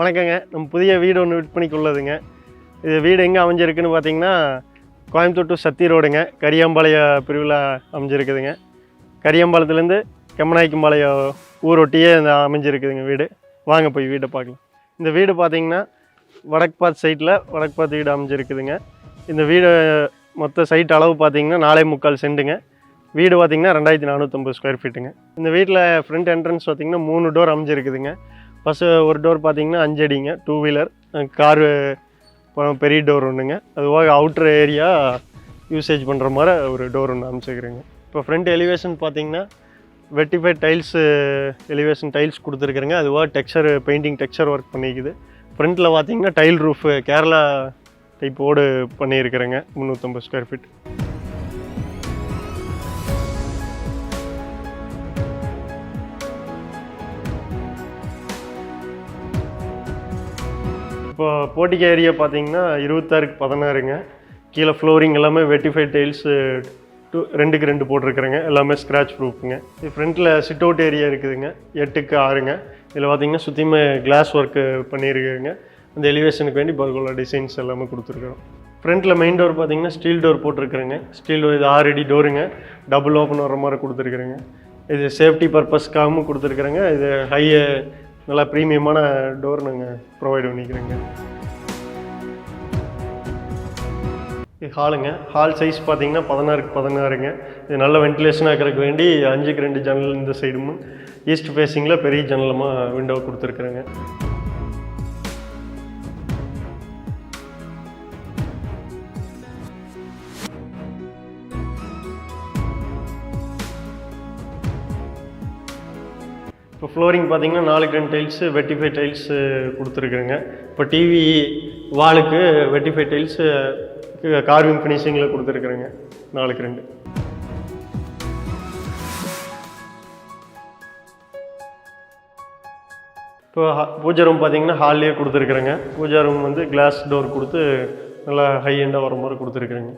வணக்கங்க. நம்ம புதிய வீடு ஒன்று விற்பனைக்கு உள்ளதுங்க இது வீடு எங்கே அமைஞ்சிருக்குன்னு பார்த்தீங்கன்னா கோயம்புத்தூர் டு சத்தி ரோடுங்க. கரியாம்பாளைய பிரிவில் அமைஞ்சிருக்குதுங்க. கரியாம்பாளையத்துலேருந்து கெம்மநாய்க்கம்பாளையம் ஊரொட்டியே இந்த அமைஞ்சிருக்குதுங்க வீடு. வாங்க போய் வீட்டை பார்க்கலாம். இந்த வீடு பார்த்தீங்கன்னா வடக்கு சைட்டில் வடக்கு வீடு அமைஞ்சிருக்குதுங்க. இந்த வீடு மொத்த சைட் அளவு பார்த்தீங்கன்னா நாலே முக்கால் செண்டுங்க வீடு பார்த்தீங்கன்னா ரெண்டாயிரத்தி நானூற்றம்பது ஸ்கொயர் ஃபீட்டுங்க இந்த வீட்டில் ஃப்ரண்ட் என்ட்ரன்ஸ் பார்த்தீங்கன்னா மூணு டோர் அமைஞ்சிருக்குதுங்க. ஃபஸ்ட்டு ஒரு டோர் பார்த்தீங்கன்னா அஞ்சு அடிங்க. டூ வீலர் காரு பெரிய டோர் ஒன்றுங்க அதுவாக அவுட்ரு ஏரியா யூசேஜ் பண்ணுற மாதிரி ஒரு டோர் ஒன்று அமைச்சிக்கிறேங்க இப்போ ஃப்ரண்ட் எலிவேஷன் பார்த்தீங்கன்னா வெட்டிஃபைட் டைல்ஸு எலிவேஷன் டைல்ஸ் கொடுத்துருக்குறேங்க. அதுவாக டெக்ஸ்சர் பெயிண்டிங் டெக்ஸ்சர் ஒர்க் பண்ணிக்குது. ஃப்ரண்ட்டில் பார்த்தீங்கன்னா டைல் ரூஃபு கேரளா டைப்போடு பண்ணியிருக்கிறேங்க. முந்நூற்றம்பது ஸ்கொயர் ஃபீட் இப்போ போட்டிக்கு ஏரியா பார்த்தீங்கன்னா இருபத்தாறுக்கு பதினாறுங்க. கீழே ஃப்ளோரிங் எல்லாமே வெட்டிஃபைட் டைல்ஸு டூ ரெண்டுக்கு ரெண்டு போட்டிருக்கிறேங்க. எல்லாமே ஸ்க்ராட்ச் ப்ரூஃப்ங்க இது ஃப்ரண்ட்டில் சிட் அவுட் ஏரியா இருக்குதுங்க. எட்டுக்கு ஆறுங்க. இதில் பார்த்தீங்கன்னா சுற்றியுமே கிளாஸ் ஒர்க்கு பண்ணியிருக்குங்க. அந்த எலிவேஷனுக்கு வேண்டி பர்கோலா டிசைன்ஸ் எல்லாமே கொடுத்துருக்குறோம். ஃப்ரண்ட்டில் மெயின் டோர் பார்த்தீங்கன்னா ஸ்டீல் டோர் போட்டிருக்குறேங்க. ஸ்டீல் டோர் இது ஆறு அடி டோருங்க டபுள் ஓப்பன் வர மாதிரி கொடுத்துருக்குறேங்க. இது சேஃப்டி பர்பஸ்க்காகவும் கொடுத்துருக்குறேங்க. இது ஹை நல்லா ப்ரீமியமான டோர் நாங்கள் ப்ரொவைட் பண்ணிக்கிறோங்க. இது ஹாலுங்க ஹால் சைஸ் பார்த்தீங்கன்னா பதினாறுக்கு பதினாறுங்க. இது நல்ல வென்டிலேஷனாக இருக்கிறதுக்கு வேண்டி அஞ்சுக்கு ரெண்டு ஜன்னல் இந்த சைடும் ஈஸ்ட் ஃபேஸிங்கில் பெரிய ஜன்னலமாக விண்டோ கொடுத்துருக்குறேங்க. ஃப்ளோரிங் பார்த்தீங்கன்னா நாலுக்கு ரெண்டு டைல்ஸு வெட்டிஃபை டைல்ஸு கொடுத்துருக்குறேங்க. இப்போ டிவி வாலுக்கு வெட்டிஃபை டைல்ஸு கார்விங் ஃபினிஷிங்கில் கொடுத்துருக்குறேங்க. நாலுக்கு ரெண்டு. இப்போ ஹா- பூஜை ரூம் பார்த்தீங்கன்னா ஹால்லேயே கொடுத்துருக்குறேங்க. பூஜா ரூம் வந்து கிளாஸ் டோர் கொடுத்து நல்லா ஹை எண்டாக வர மாதிரி கொடுத்துருக்குறேங்க.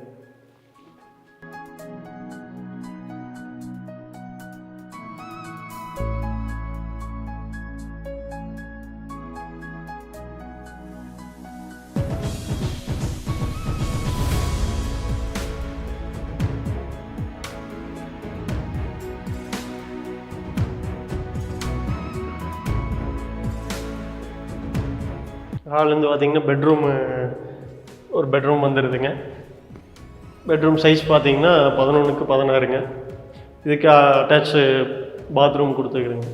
ஹால்லேருந்து பார்த்தீங்கன்னா பெட்ரூமு ஒரு பெட்ரூம் வந்துடுதுங்க பெட்ரூம் சைஸ் பார்த்தீங்கன்னா பதினொன்றுக்கு பதினாறுங்க. இதுக்கு அட்டாச்சு பாத்ரூம் கொடுத்துக்கிறேங்க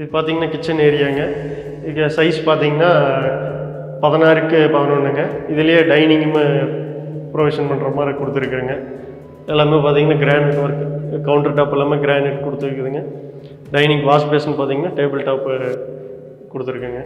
இது பார்த்தீங்கன்னா கிச்சன் ஏரியாங்க இது சைஸ் பார்த்தீங்கன்னா பதினாறுக்கு பதினொன்றுங்க இதுலேயே டைனிங்குமே ப்ரொவிஷன் பண்ணுற மாதிரி கொடுத்துருக்குறேங்க. எல்லாமே பார்த்தீங்கன்னா கிரானைட் ஒர்க் கவுண்டர் டாப் எல்லாமே கிரானைட் கொடுத்துருக்குதுங்க. டைனிங் வாஷ் பேஷன் பார்த்தீங்கன்னா டேபிள் டாப்பு கொடுத்துருக்குங்க.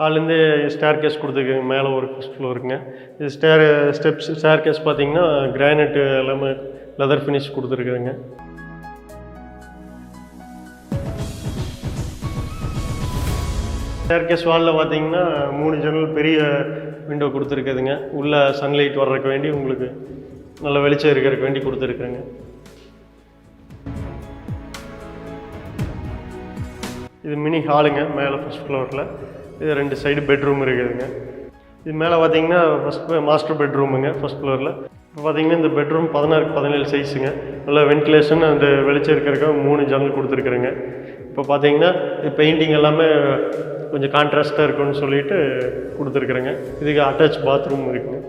ஹால்லேருந்து ஸ்டேர் கேஸ் கொடுத்துருக்குங்க மேலே ஒரு ஃபஸ்ட் ஃப்ளோருக்குங்க இது ஸ்டேர் ஸ்டெப்ஸ் ஸ்டேர் கேஸ் பார்த்தீங்கன்னா கிரானைட்டு எல்லாமே லெதர் ஃபினிஷ் கொடுத்துருக்குதுங்க. ஸ்டேர் கேஸ் வாலில் பார்த்தீங்கன்னா மூணு ஜன்னல் பெரிய விண்டோ கொடுத்துருக்குதுங்க. உள்ளே சன்லைட் வர்றதுக்கு வேண்டி உங்களுக்கு நல்ல வெளிச்சம் இருக்கிறதுக்கு வேண்டி கொடுத்துருக்குறேங்க. இது மினி ஹாலுங்க மேலே ஃபஸ்ட் ஃப்ளோரில் இது ரெண்டு சைடு பெட்ரூம் இருக்குதுங்க. இது மேலே பார்த்தீங்கன்னா ஃபஸ்ட் மாஸ்டர் பெட்ரூமுங்க ஃபஸ்ட் ஃப்ளோரில் இப்போ பார்த்தீங்கன்னா இந்த பெட்ரூம் பதினாறு பதினேழு சைஸுங்க நல்லா வென்டிலேஷன் அந்த வெளிச்சம் இருக்கிறக்க மூணு ஜன்னல் கொடுத்துருக்குறேங்க. இப்போ பார்த்தீங்கன்னா பெயிண்டிங் எல்லாமே கொஞ்சம் கான்ட்ராஸ்ட்டாக இருக்கும்னு சொல்லிட்டு கொடுத்துருக்குறேங்க. இதுக்கு அட்டாச் பாத்ரூம் இருக்குங்க.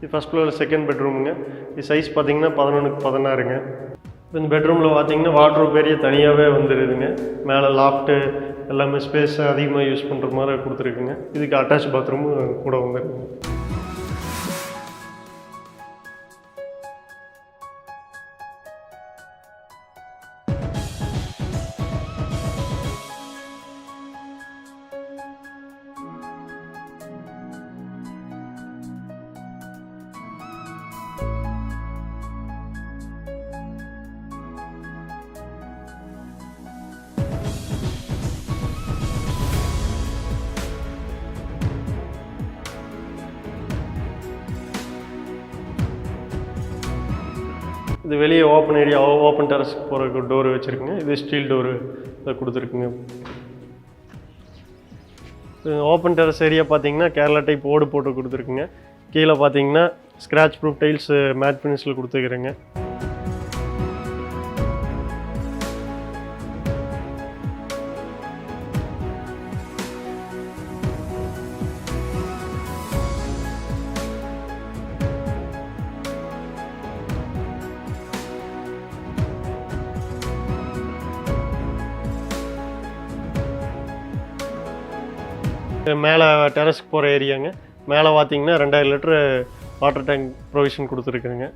இது ஃபஸ்ட் ஃப்ளோரில் செகண்ட் பெட்ரூமுங்க இது சைஸ் பார்த்தீங்கன்னா பதினொன்றுக்கு பதினாறுங்க. இந்த பெட்ரூமில் பார்த்தீங்கன்னா வாட்ரூப் ஏரியா தனியாகவே வந்துடுதுங்க மேலே லாஃப்ட்டு எல்லாமே ஸ்பேஸ் அதிகமாக யூஸ் பண்ணுற மாதிரி கொடுத்துருக்குங்க. இதுக்கு அட்டாச் பாத்ரூமும் கூட வந்துருக்குங்க. இது வெளியே ஓப்பன் ஏரியா ஓப்பன் டெரஸ்க்கு போகிறதுக்கு டோர் வச்சுருக்குங்க. இது ஸ்டீல் டோரு இதை கொடுத்துருக்குங்க. ஓப்பன் டெரஸ் ஏரியா பார்த்தீங்கன்னா கேரளா டைப் ஓடு போட்டு கொடுத்துருக்குங்க. கீழே பார்த்தீங்கன்னா ஸ்க்ராட்ச் ப்ரூஃப் டைல்ஸ் மேட் ஃபினிஷில் கொடுத்துருக்குறேங்க. மேலே டெரஸ்க்கு போகிற ஏரியாங்க. மேலே பார்த்தீங்கன்னா ரெண்டாயிரம் லிட்டரு வாட்டர் டேங்க் ப்ரொவிஷன் கொடுத்துருக்குறேங்க.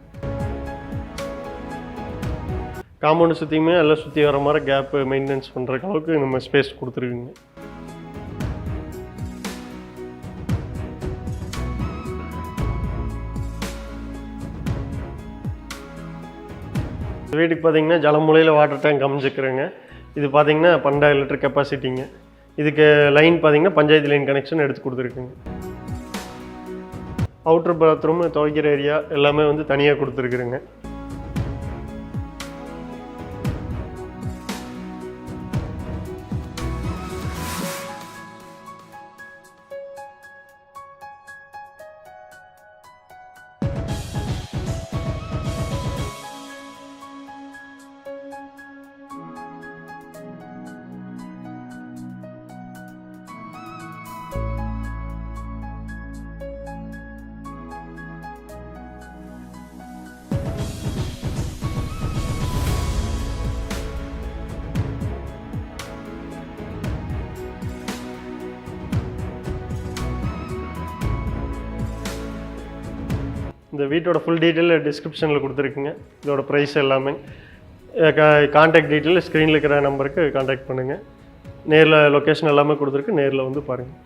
காம்பவுண்டு சுற்றியுமே எல்லாம் சுற்றி வர மாதிரி கேப்பு மெயின்டெனன்ஸ் பண்ணுற அளவுக்கு நம்ம ஸ்பேஸ் கொடுத்துருக்குங்க. வீட்டுக்கு பார்த்தீங்கன்னா ஜலமுலையில் வாட்டர் டேங்க் அமைஞ்சிக்கிறேங்க. இது பார்த்தீங்கன்னா பன்னெண்டாயிரம் லிட்டர் கெப்பாசிட்டிங்க இதுக்கு லைன் பார்த்தீங்கன்னா பஞ்சாயத்து லைன் கனெக்ஷன் எடுத்து கொடுத்துருக்குங்க. அவுட்ரு பாத்ரூம் துவைக்கிற ஏரியா எல்லாமே வந்து தனியாக கொடுத்துருக்குறேங்க இந்த வீட்டோட ஃபுல் டீட்டெயில் டிஸ்கிரிப்ஷனில் கொடுத்துருக்குங்க. இதோட ப்ரைஸ் எல்லாமே. கான்டாக்ட் டீட்டெயில் ஸ்க்ரீனில் இருக்கிற நம்பருக்கு கான்டாக்ட் பண்ணுங்கள் நேரில் லொக்கேஷன் எல்லாமே கொடுத்துருக்கு. நேரில் வந்து பாருங்கள்